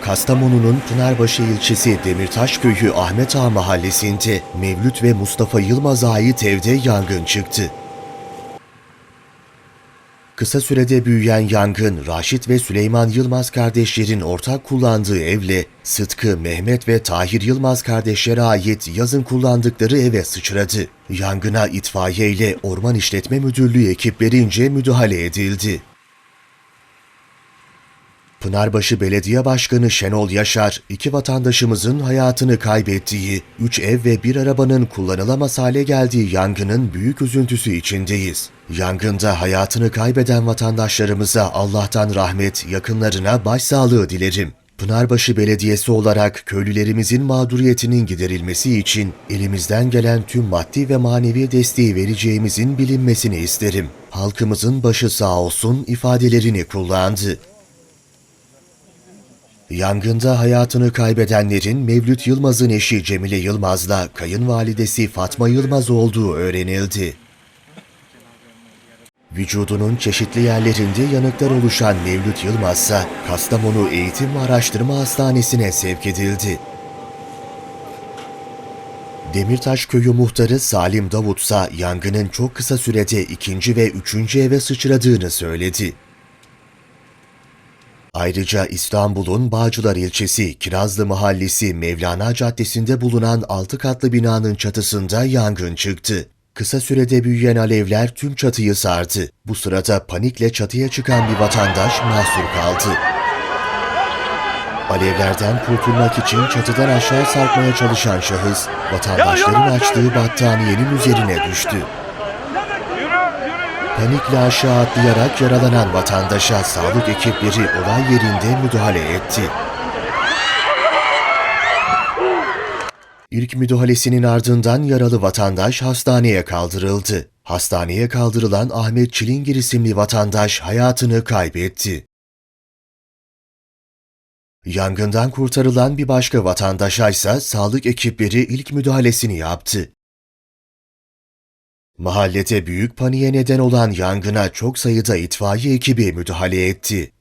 Kastamonu'nun Pınarbaşı ilçesi Demirtaş Köyü Ahmet Ağa mahallesinde Mevlüt ve Mustafa Yılmaz'a ait evde yangın çıktı. Kısa sürede büyüyen yangın, Raşit ve Süleyman Yılmaz kardeşlerin ortak kullandığı evle Sıtkı, Mehmet ve Tahir Yılmaz kardeşlere ait yazın kullandıkları eve sıçradı. Yangına itfaiye ile Orman İşletme Müdürlüğü ekiplerince müdahale edildi. Pınarbaşı Belediye Başkanı Şenol Yaşar, iki vatandaşımızın hayatını kaybettiği, üç ev ve bir arabanın kullanılamaz hale geldiği yangının büyük üzüntüsü içindeyiz. Yangında hayatını kaybeden vatandaşlarımıza Allah'tan rahmet, yakınlarına başsağlığı dilerim. Pınarbaşı Belediyesi olarak köylülerimizin mağduriyetinin giderilmesi için elimizden gelen tüm maddi ve manevi desteği vereceğimizin bilinmesini isterim. Halkımızın başı sağ olsun ifadelerini kullandı. Yangında hayatını kaybedenlerin Mevlüt Yılmaz'ın eşi Cemile Yılmaz'la kayınvalidesi Fatma Yılmaz olduğu öğrenildi. Vücudunun çeşitli yerlerinde yanıklar oluşan Mevlüt Yılmaz ise Kastamonu Eğitim ve Araştırma Hastanesi'ne sevk edildi. Demirtaş Köyü muhtarı Salim Davut ise yangının çok kısa sürede ikinci ve üçüncü eve sıçradığını söyledi. Ayrıca İstanbul'un Bağcılar ilçesi Kirazlı Mahallesi Mevlana Caddesi'nde bulunan 6 katlı binanın çatısında yangın çıktı. Kısa sürede büyüyen alevler tüm çatıyı sardı. Bu sırada panikle çatıya çıkan bir vatandaş mahsur kaldı. Alevlerden kurtulmak için çatıdan aşağı sarkmaya çalışan şahıs, vatandaşların açtığı battaniyenin üzerine düştü. Panikle aşağı atlayarak yaralanan vatandaşa sağlık ekipleri olay yerinde müdahale etti. İlk müdahalesinin ardından yaralı vatandaş hastaneye kaldırıldı. Hastaneye kaldırılan Ahmet Çilingir isimli vatandaş hayatını kaybetti. Yangından kurtarılan bir başka vatandaşa ise sağlık ekipleri ilk müdahalesini yaptı. Mahallede büyük paniğe neden olan yangına çok sayıda itfaiye ekibi müdahale etti.